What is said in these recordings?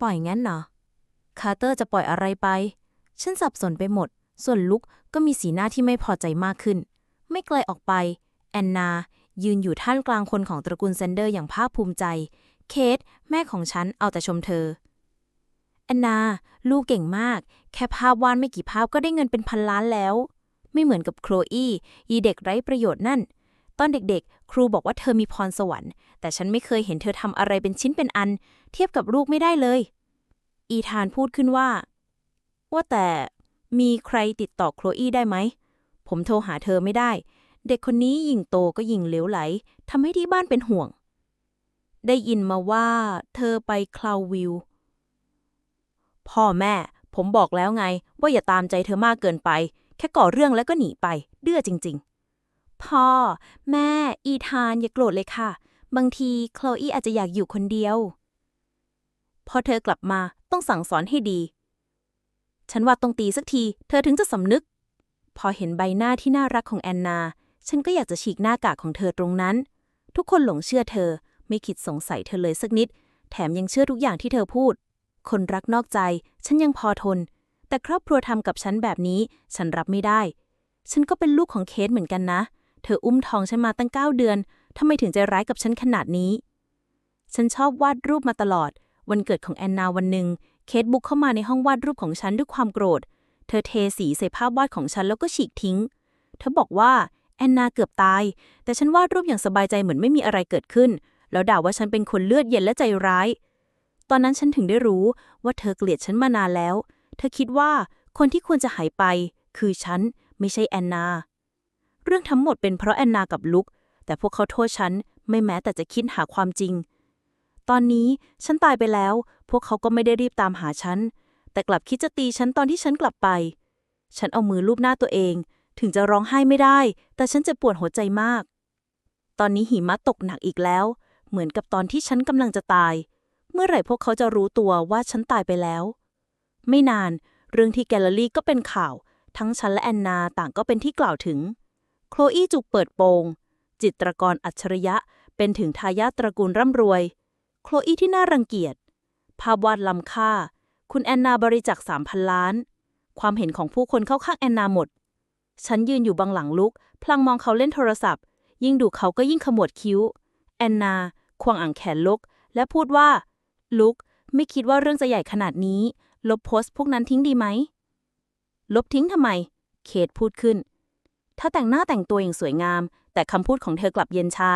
ปล่อยงั้นเหรอคาร์เตอร์จะปล่อยอะไรไป ฉันสับสนไปหมด ส่วนลุกก็มีสีหน้าที่ไม่พอใจมากขึ้น ไม่ไกลออกไป แอนนา ยืนอยู่ท่ามกลางคนของตระกูลเซนเดอร์อย่างภาคภูมิใจ เคท แม่ของฉันเอาแต่ชมเธอ แอนนา ลูกเก่งมาก แค่ภาพวาดไม่กี่ภาพก็ได้เงินเป็นพันล้านแล้ว ไม่เหมือนกับโคลอียีเด็กไร้ประโยชน์นั่น ตอนเด็กๆ ครูบอกว่าเธอมีพรสวรรค์ แต่ฉันไม่เคยเห็นเธอทำอะไรเป็นชิ้นเป็นอัน เทียบกับลูกไม่ได้เลย อีธานพูดขึ้นว่า ว่าแต่มีใครติดต่อโคลอีได้ไหม ผมโทรหาเธอไม่ได้ เด็กคนนี้ยิ่งโตก็ยิ่งเหลวไหลทำให้ที่บ้านเป็นห่วง ได้ยินมาว่า เธอไปคลาววิวพ่อแม่ ผมบอกแล้วไง ว่าอย่าตามใจเธอมากเกินไป แค่ก่อเรื่องแล้วก็หนีไป เดื้อจริง ๆ พ่อ แม่ อีธานอย่าโกรธเลยค่ะ บางทีโคลอีอาจจะอยากอยู่คนเดียว พอเธอกลับมาต้องสั่งสอนให้ดี ฉันว่าต้องตีสักที เธอถึงจะสำนึก พอเห็นใบหน้าที่น่ารักของแอนนา ฉันก็อยากจะฉีกหน้ากากของเธอตรงนั้น ทุกคนหลงเชื่อเธอ ไม่คิดสงสัยเธอเลยสักนิด แถมยังเชื่อทุกอย่างที่เธอพูด คนรักนอกใจ ฉันยังพอทน แต่ครอบครัวทำกับฉันแบบนี้ ฉันรับไม่ได้ ฉันก็เป็นลูกของเคสเหมือนกันนะ เธออุ้มท้องฉันมาตั้งเก้าเดือนทำไมถึงใจร้ายกับฉันขนาดนี้ ฉันชอบวาดรูปมาตลอด วันเกิดของแอนนาวันหนึ่ง เคทบุกเข้ามาในห้องวาดรูปของฉันด้วยความโกรธ เธอเทสีใส่ภาพวาดของฉันแล้วก็ฉีกทิ้ง เธอบอกว่าแอนนาเกือบตาย แต่ฉันวาดรูปอย่างสบายใจเหมือนไม่มีอะไรเกิดขึ้น แล้วด่าว่าฉันเป็นคนเลือดเย็นและใจร้าย ตอนนั้นฉันถึงได้รู้ว่าเธอเกลียดฉันมานานแล้ว เธอคิดว่าคนที่ควรจะหายไป คือฉันไม่ใช่แอนนา เรื่องทั้งหมดเป็นเพราะแอนนากับลุก แต่พวกเขาโทษฉัน ไม่แม้แต่จะคิดหาความจริง ตอนนี้ฉันตายไปแล้ว พวกเขาก็ไม่ได้รีบตามหาฉัน แต่กลับคิดจะตีฉันตอนที่ฉันกลับไป ฉันเอามือลูบหน้าตัวเอง ถึงจะร้องไห้ไม่ได้ แต่ฉันจะปวดหัวใจมาก ตอนนี้หิมะตกหนักอีกแล้ว เหมือนกับตอนที่ฉันกำลังจะตาย เมื่อไหร่พวกเขาจะรู้ตัวว่าฉันตายไปแล้ว ไม่นาน เรื่องที่แกลเลอรี่ก็เป็นข่าว ทั้งฉันและแอนนาต่างก็เป็นที่กล่าวถึง โคลอี้จุกเปิดโปง จิตรกรอัจฉริยะ เป็นถึงทายาทตระกูลร่ำรวย โคลอี้ที่น่ารังเกียจ ภาพวาดล้ำค่า คุณแอนนาบริจาคสามพันล้าน ความเห็นของผู้คนเข้าข้างแอนนาหมด ฉันยืนอยู่บังหลังลุก พลางมองเขาเล่นโทรศัพท์ ยิ่งดูเขาก็ยิ่งขมวดคิ้ว แอนนา ควงอ่างแขนลุก และพูดว่า ลุก ไม่คิดว่าเรื่องจะใหญ่ขนาดนี้ ลบโพสต์พวกนั้นทิ้งดีไหม ลบทิ้งทำไม เคทพูดขึ้น ถ้าแต่งหน้าแต่งตัวอย่างสวยงาม แต่คำพูดของเธอกลับเย็นชา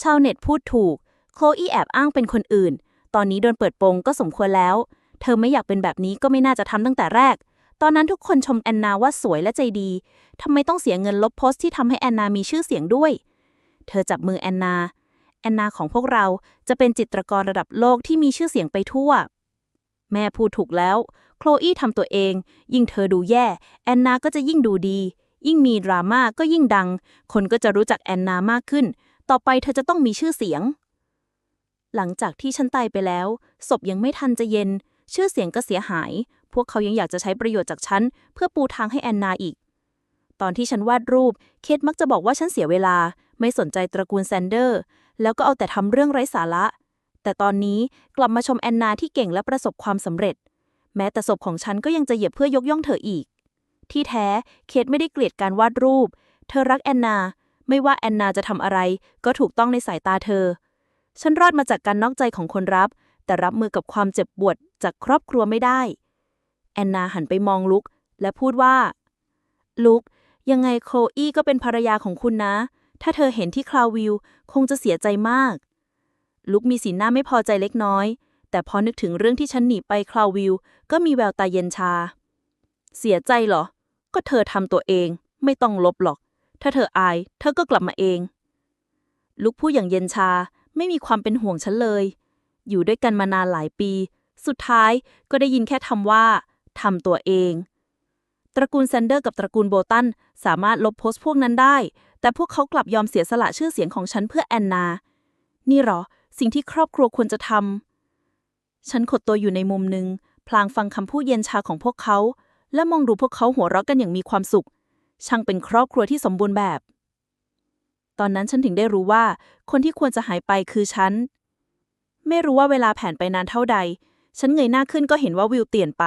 ชาวเน็ตพูดถูก โคลอีแอบอ้างเป็นคนอื่น ตอนนี้โดนเปิดโปงก็สมควรแล้ว เธอไม่อยากเป็นแบบนี้ก็ไม่น่าจะทำตั้งแต่แรก ตอนนั้นทุกคนชมแอนนาว่าสวยและใจดีทำไมต้องเสียเงินลบโพสต์ที่ทำให้แอนนามีชื่อเสียงด้วย เธอจับมือแอนนา แอนนาของพวกเราจะเป็นจิตรกรระดับโลกที่มีชื่อเสียงไปทั่ว แม่พูดถูกแล้ว โคลอีทำตัวเอง ยิ่งเธอดูแย่ แอนนาก็จะยิ่งดูดี ยิ่งมีดราม่าก็ยิ่งดัง คนก็จะรู้จักแอนนามากขึ้น ต่อไปเธอจะต้องมีชื่อเสียง หลังจากที่ฉันตายไปแล้ว ศพยังไม่ทันจะเย็น ชื่อเสียงก็เสียหาย พวกเขายังอยากจะใช้ประโยชน์จากฉัน เพื่อปูทางให้แอนนาอีก ตอนที่ฉันวาดรูป เคทมักจะบอกว่าฉันเสียเวลา ไม่สนใจตระกูลแซนเดอร์ แล้วก็เอาแต่ทำเรื่องไร้สาระ แต่ตอนนี้กลับมาชมแอนนาที่เก่งและประสบความสำเร็จ แม้แต่ศพของฉันก็ยังจะเหยียบเพื่อยกย่องเธออีก ที่แท้เคทไม่ได้เกลียดการวาดรูป เธอรักแอนนา ไม่ว่าแอนนาจะทำอะไร ก็ถูกต้องในสายตาเธอ ฉันรอดมาจากการนอกใจของคนรับ แต่รับมือกับความเจ็บปวดจากครอบครัวไม่ได้ แอนนาหันไปมองลุก และพูดว่า ลุก ยังไงโคลอีก็เป็นภรรยาของคุณนะ ถ้าเธอเห็นที่คลาววิวคงจะเสียใจมาก ลุกมีสีหน้าไม่พอใจเล็กน้อย แต่พอนึกถึงเรื่องที่ฉันหนีไปคลาววิวก็มีแววตาเย็นชา เสียใจเหรอ ก็เธอทำตัวเอง ไม่ต้องลบหรอก ถ้าเธออาย เธอก็กลับมาเอง ลุกพูดอย่างเย็นชา ไม่มีความเป็นห่วงฉันเลย อยู่ด้วยกันมานานหลายปี สุดท้ายก็ได้ยินแค่ทำว่าทำตัวเอง ตระกูลแซนเดอร์กับตระกูลโบตันสามารถลบโพสต์พวกนั้นได้ แต่พวกเขากลับยอมเสียสละชื่อเสียงของฉันเพื่อแอนนา นี่หรอ สิ่งที่ครอบครัวควรจะทำฉันขดตัวอยู่ในมุมหนึ่งพลางฟังคำพูดเย็นชาของพวกเขา และมองดูพวกเขาหัวเราะกันอย่างมีความสุข ช่างเป็นครอบครัวที่สมบูรณ์แบบ ตอนนั้นฉันถึงได้รู้ว่า คนที่ควรจะหายไปคือฉัน ไม่รู้ว่าเวลาผ่านไปนานเท่าใด ฉันเงยหน้าขึ้นก็เห็นว่าวิวเปลี่ยนไป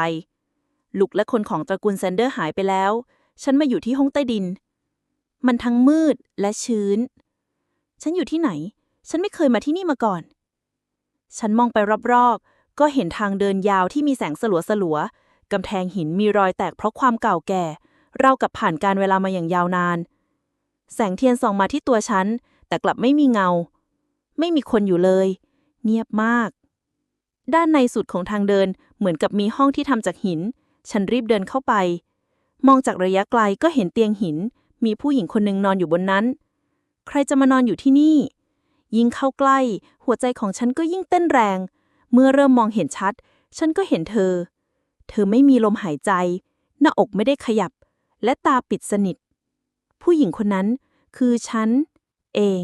ลุกและคนของตระกูลแซนเดอร์หายไปแล้ว ฉันมาอยู่ที่ห้องใต้ดิน มันทั้งมืดและชื้น ฉันอยู่ที่ไหน ฉันไม่เคยมาที่นี่มาก่อน ฉันมองไปรอบๆ ก็เห็นทางเดินยาวที่มีแสงสลัวๆ กำแพงหินมีรอยแตกเพราะความเก่าแก่ เรากับผ่านการเวลามาอย่างยาวนาน แสงเทียนส่องมาที่ตัวฉัน แต่กลับไม่มีเงา ไม่มีคนอยู่เลย เงียบมาก ด้านในสุดของทางเดินเหมือนกับมีห้องที่ทำจากหิน ฉันรีบเดินเข้าไป มองจากระยะไกลก็เห็นเตียงหิน มีผู้หญิงคนหนึ่งนอนอยู่บนนั้น ใครจะมานอนอยู่ที่นี่ ยิ่งเข้าใกล้ หัวใจของฉันก็ยิ่งเต้นแรง เมื่อเริ่มมองเห็นชัด ฉันก็เห็นเธอ เธอไม่มีลมหายใจ หน้าอกไม่ได้ขยับ และตาปิดสนิท ผู้หญิงคนนั้นคือฉัน เอง